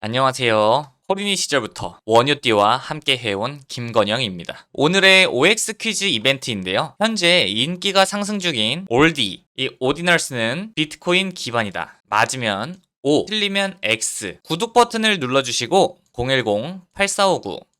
안녕하세요. 호린이 시절부터 원유띠와 함께 해온 김건영입니다. 오늘의 OX 퀴즈 이벤트인데요. 현재 인기가 상승 중인 올디, 이 오디널스는 비트코인 기반이다. 맞으면 O, 틀리면 X. 구독 버튼을 눌러주시고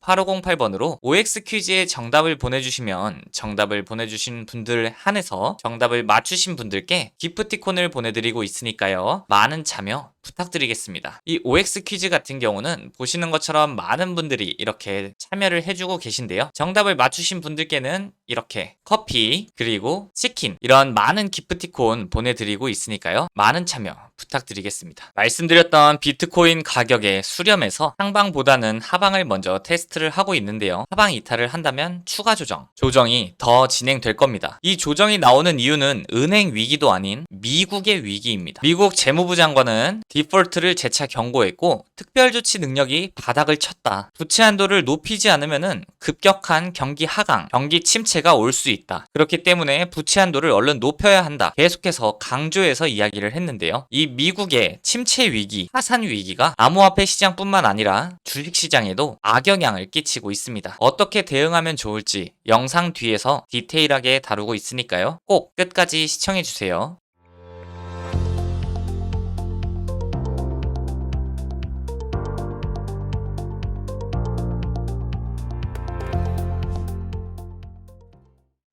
010-8459-8508번으로 OX 퀴즈에 정답을 보내주시면 정답을 보내주신 분들 한해서 정답을 맞추신 분들께 기프티콘을 보내드리고 있으니까요. 많은 참여 부탁드리겠습니다. 이 OX 퀴즈 같은 경우는 보시는 것처럼 많은 분들이 이렇게 참여를 해주고 계신데요. 정답을 맞추신 분들께는 이렇게 커피 그리고 치킨 이런 많은 기프티콘 보내드리고 있으니까요. 많은 참여 부탁드리겠습니다. 말씀드렸던 비트코인 가격의 수렴에서 상방보다는 하방을 먼저 테스트 를 하고 있는데요. 하방 이탈을 한다면 추가 조정, 조정이 더 진행될 겁니다. 이 조정이 나오는 이유는 은행 위기도 아닌 미국의 위기입니다. 미국 재무부 장관은 디폴트를 재차 경고했고 특별 조치 능력이 바닥을 쳤다. 부채 한도를 높이지 않으면은 급격한 경기 하강, 경기 침체가 올 수 있다. 그렇기 때문에 부채 한도를 얼른 높여야 한다. 계속해서 강조해서 이야기를 했는데요. 이 미국의 침체 위기, 하산 위기가 암호화폐 시장뿐만 아니라 주식 시장에도 악영향을 끼치고 있습니다. 어떻게 대응하면 좋을지 영상 뒤에서 디테일하게 다루고 있으니까요. 꼭 끝까지 시청해 주세요.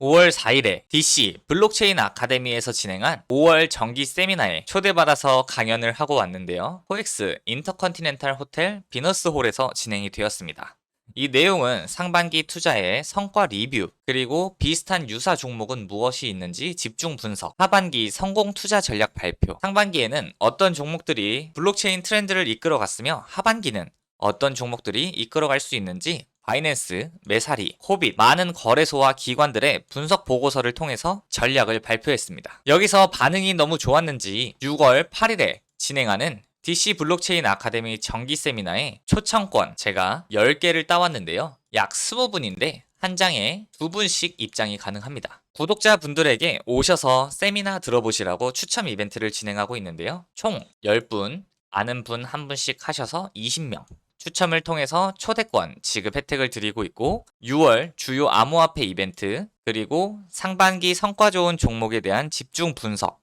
5월 4일에 DC 블록체인 아카데미에서 진행한 5월 정기 세미나에 초대받아서 강연을 하고 왔는데요. 코엑스 인터컨티넨탈 호텔 비너스 홀에서 진행이 되었습니다. 이 내용은 상반기 투자의 성과 리뷰, 그리고 비슷한 유사 종목은 무엇이 있는지 집중 분석, 하반기 성공 투자 전략 발표, 상반기에는 어떤 종목들이 블록체인 트렌드를 이끌어갔으며 하반기는 어떤 종목들이 이끌어갈 수 있는지 바이낸스, 메사리, 코빗, 많은 거래소와 기관들의 분석 보고서를 통해서 전략을 발표했습니다. 여기서 반응이 너무 좋았는지 6월 8일에 진행하는 DC 블록체인 아카데미 정기 세미나에 초청권 제가 10개를 따왔는데요. 약 20분인데 한 장에 두 분씩 입장이 가능합니다. 구독자분들에게 오셔서 세미나 들어보시라고 추첨 이벤트를 진행하고 있는데요. 총 10분, 아는 분 한 분씩 하셔서 20명. 추첨을 통해서 초대권 지급 혜택을 드리고 있고 6월 주요 암호화폐 이벤트 그리고 상반기 성과 좋은 종목에 대한 집중 분석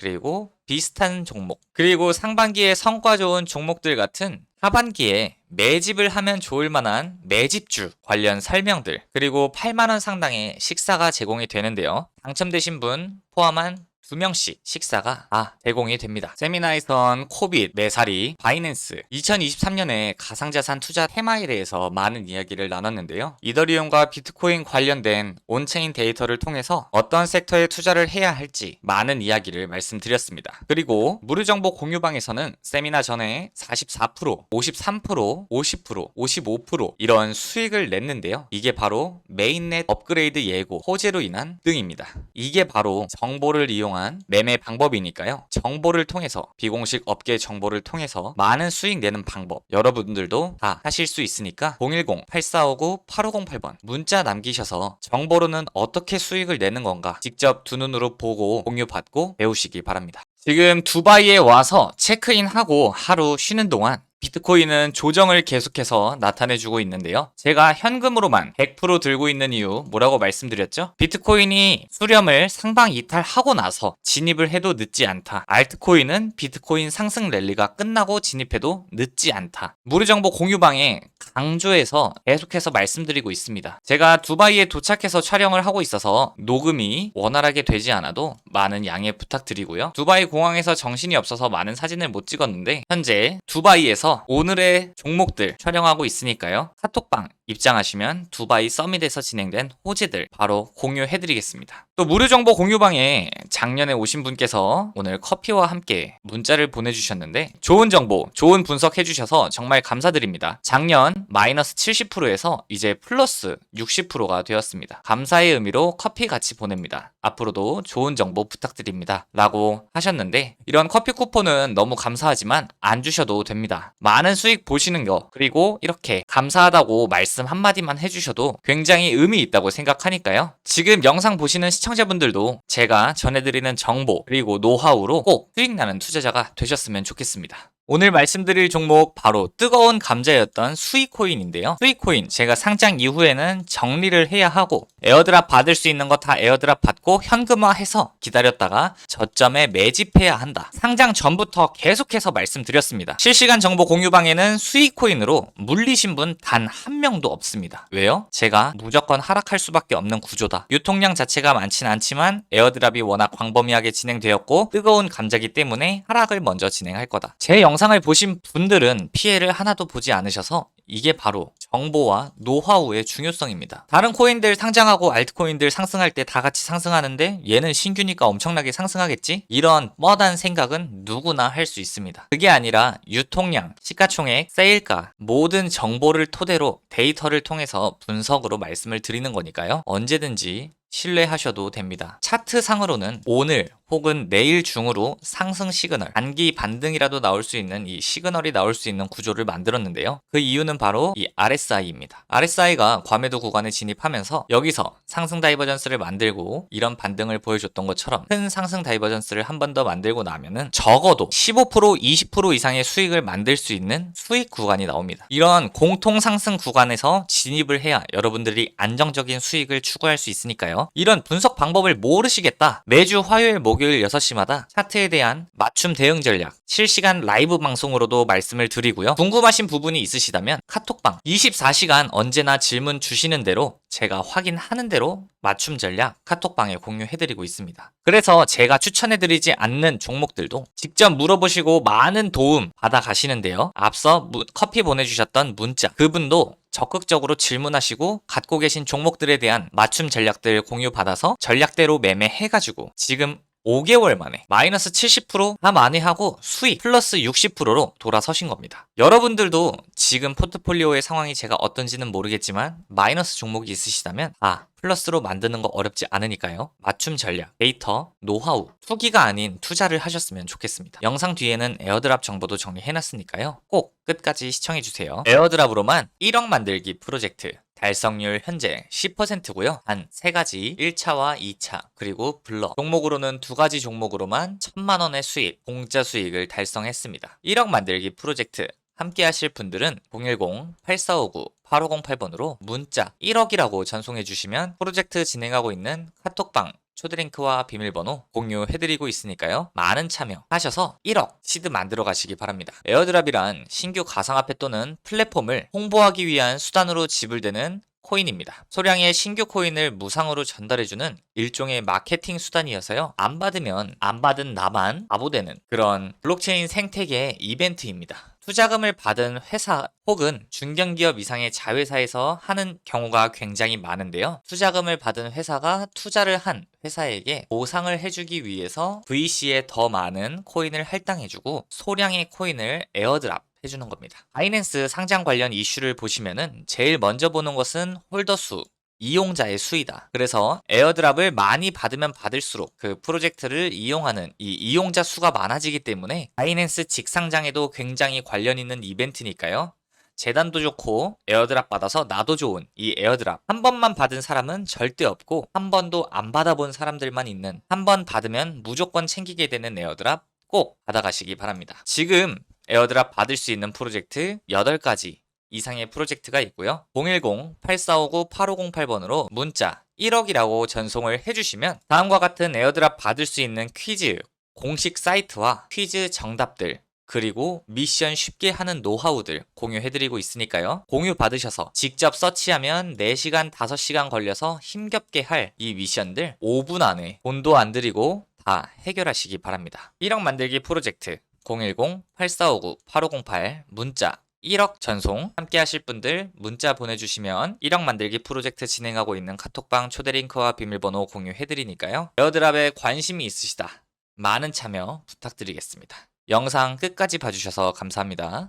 그리고 비슷한 종목 그리고 상반기에 성과 좋은 종목들 같은 하반기에 매집을 하면 좋을 만한 매집주 관련 설명들 그리고 8만원 상당의 식사가 제공이 되는데요. 당첨되신 분 포함한 두 명씩 식사가 아 제공이 됩니다. 세미나에선 코빗, 메사리, 바이낸스 2023년에 가상자산 투자 테마에 대해서 많은 이야기를 나눴는데요. 이더리움과 비트코인 관련된 온체인 데이터를 통해서 어떤 섹터에 투자를 해야 할지 많은 이야기를 말씀드렸습니다. 그리고 무료정보 공유방에서는 세미나 전에 44%, 53%, 50%, 55% 이런 수익을 냈는데요. 이게 바로 메인넷 업그레이드 예고 호재로 인한 등입니다. 이게 바로 정보를 이용한 다양한 매매 방법이니까요. 정보를 통해서 비공식 업계 정보를 통해서 많은 수익 내는 방법 여러분들도 다 하실 수 있으니까 010-8459-8508번 문자 남기셔서 정보로는 어떻게 수익을 내는 건가 직접 두 눈으로 보고 공유받고 배우시기 바랍니다. 지금 두바이에 와서 체크인하고 하루 쉬는 동안 비트코인은 조정을 계속해서 나타내주고 있는데요. 제가 현금으로만 100% 들고 있는 이유 뭐라고 말씀드렸죠? 비트코인이 수렴을 상방 이탈하고 나서 진입을 해도 늦지 않다. 알트코인은 비트코인 상승 랠리가 끝나고 진입해도 늦지 않다. 무료정보 공유방에 강조해서 계속해서 말씀드리고 있습니다. 제가 두바이에 도착해서 촬영을 하고 있어서 녹음이 원활하게 되지 않아도 많은 양해 부탁드리고요. 두바이 공항에서 정신이 없어서 많은 사진을 못 찍었는데 현재 두바이에 서 오늘의 종목들 촬영하고 있으니까요. 카톡방 입장하시면 두바이 서밋에서 진행된 호재들 바로 공유해드리겠습니다. 또 무료 정보 공유방에 작년에 오신 분께서 오늘 커피와 함께 문자를 보내주셨는데 좋은 정보, 좋은 분석 해주셔서 정말 감사드립니다. 작년 마이너스 70%에서 이제 플러스 60%가 되었습니다. 감사의 의미로 커피 같이 보냅니다. 앞으로도 좋은 정보 부탁드립니다. 라고 하셨는데 이런 커피 쿠폰은 너무 감사하지만 안 주셔도 됩니다. 많은 수익 보시는 거 그리고 이렇게 감사하다고 말씀 한마디만 해주셔도 굉장히 의미 있다고 생각하니까요. 지금 영상 보시는 시청자분들도 제가 전해드리는 정보 그리고 노하우로 꼭 수익 나는 투자자가 되셨으면 좋겠습니다. 오늘 말씀드릴 종목 바로 뜨거운 감자였던 수익코인인데요. 수익코인 제가 상장 이후에는 정리를 해야 하고 에어드랍 받을 수 있는 거 다 에어드랍 받고 현금화해서 기다렸다가 저점에 매집해야 한다. 상장 전부터 계속해서 말씀드렸습니다. 실시간 정보 공유방에는 수익코인으로 물리신 분 단 한 명도 없습니다. 왜요? 제가 무조건 하락할 수밖에 없는 구조다. 유통량 자체가 많진 않지만 에어드랍이 워낙 광범위하게 진행되었고 뜨거운 감자기 때문에 하락을 먼저 진행할 거다. 제 영상 을 보신 분들은 피해를 하나도 보지 않으셔서 이게 바로 정보와 노하우의 중요성입니다. 다른 코인들 상장하고 알트코인들 상승할 때 다 같이 상승하는데 얘는 신규니까 엄청나게 상승하겠지? 이런 뻔한 생각은 누구나 할 수 있습니다. 그게 아니라 유통량, 시가총액, 세일가 모든 정보를 토대로 데이터를 통해서 분석으로 말씀을 드리는 거니까요. 언제든지 신뢰하셔도 됩니다. 차트 상으로는 오늘 혹은 내일 중으로 상승 시그널, 단기 반등이라도 나올 수 있는 이 시그널이 나올 수 있는 구조를 만들었는데요. 그 이유는 바로 이 RSI입니다. RSI가 과매도 구간에 진입하면서 여기서 상승 다이버전스를 만들고 이런 반등을 보여줬던 것처럼 큰 상승 다이버전스를 한 번 더 만들고 나면은 적어도 15% 20% 이상의 수익을 만들 수 있는 수익 구간이 나옵니다. 이런 공통 상승 구간에서 진입을 해야 여러분들이 안정적인 수익을 추구할 수 있으니까요. 이런 분석 방법을 모르시겠다. 매주 화요일 목요 일 6시마다 차트에 대한 맞춤 대응 전략 실시간 라이브 방송으로도 말씀을 드리고요. 궁금하신 부분이 있으시다면 카톡방 24시간 언제나 질문 주시는 대로 제가 확인하는 대로 맞춤 전략 카톡방에 공유해드리고 있습니다. 그래서 제가 추천해드리지 않는 종목들도 직접 물어보시고 많은 도움 받아 가시는데요. 앞서 무- 커피 보내주셨던 문자 그분도 적극적으로 질문하시고 갖고 계신 종목들에 대한 맞춤 전략들 공유받아서 전략대로 매매해가지고 지금 5개월 만에 마이너스 70%다 만회하고 수익 플러스 60%로 돌아서신 겁니다. 여러분들도 지금 포트폴리오의 상황이 제가 어떤지는 모르겠지만 마이너스 종목이 있으시다면 아 플러스로 만드는 거 어렵지 않으니까요. 맞춤 전략, 데이터, 노하우, 투기가 아닌 투자를 하셨으면 좋겠습니다. 영상 뒤에는 에어드랍 정보도 정리해놨으니까요. 꼭 끝까지 시청해주세요. 에어드랍으로만 1억 만들기 프로젝트 달성률 현재 10%고요. 단 3가지 1차와 2차 그리고 블럭 종목으로는 두 가지 종목으로만 1000만 원의 수익, 공짜 수익을 달성했습니다. 1억 만들기 프로젝트 함께 하실 분들은 010-8459-8508번으로 문자 1억이라고 전송해 주시면 프로젝트 진행하고 있는 카톡방 초드링크와 비밀번호 공유해드리고 있으니까요. 많은 참여하셔서 1억 시드 만들어 가시기 바랍니다. 에어드랍이란 신규 가상화폐 또는 플랫폼을 홍보하기 위한 수단으로 지불되는 코인입니다. 소량의 신규 코인을 무상으로 전달해주는 일종의 마케팅 수단이어서요. 안 받으면 안 받은 나만 바보되는 그런 블록체인 생태계의 이벤트입니다. 투자금을 받은 회사 혹은 중견기업 이상의 자회사에서 하는 경우가 굉장히 많은데요. 투자금을 받은 회사가 투자를 한 회사에게 보상을 해주기 위해서 VC에 더 많은 코인을 할당해주고 소량의 코인을 에어드랍 해주는 겁니다. 바이낸스 상장 관련 이슈를 보시면은 제일 먼저 보는 것은 홀더 수, 이용자의 수이다. 그래서 에어드랍을 많이 받으면 받을수록 그 프로젝트를 이용하는 이 이용자 수가 많아지기 때문에 바이낸스 직상장에도 굉장히 관련 있는 이벤트니까요. 재단도 좋고 에어드랍 받아서 나도 좋은 이 에어드랍 한 번만 받은 사람은 절대 없고 한 번도 안 받아본 사람들만 있는 한 번 받으면 무조건 챙기게 되는 에어드랍 꼭 받아가시기 바랍니다. 지금 에어드랍 받을 수 있는 프로젝트 8가지 이상의 프로젝트가 있고요. 010-8459-8508번으로 문자 1억이라고 전송을 해주시면 다음과 같은 에어드랍 받을 수 있는 퀴즈 공식 사이트와 퀴즈 정답들 그리고 미션 쉽게 하는 노하우들 공유해드리고 있으니까요. 공유 받으셔서 직접 서치하면 4시간, 5시간 걸려서 힘겹게 할 이 미션들 5분 안에 돈도 안 들이고 다 해결하시기 바랍니다. 1억 만들기 프로젝트 010-8459-8508 문자 1억 전송 함께 하실 분들 문자 보내주시면 1억 만들기 프로젝트 진행하고 있는 카톡방 초대 링크와 비밀번호 공유해드리니까요. 에어드랍에 관심이 있으시다. 많은 참여 부탁드리겠습니다. 영상 끝까지 봐주셔서 감사합니다.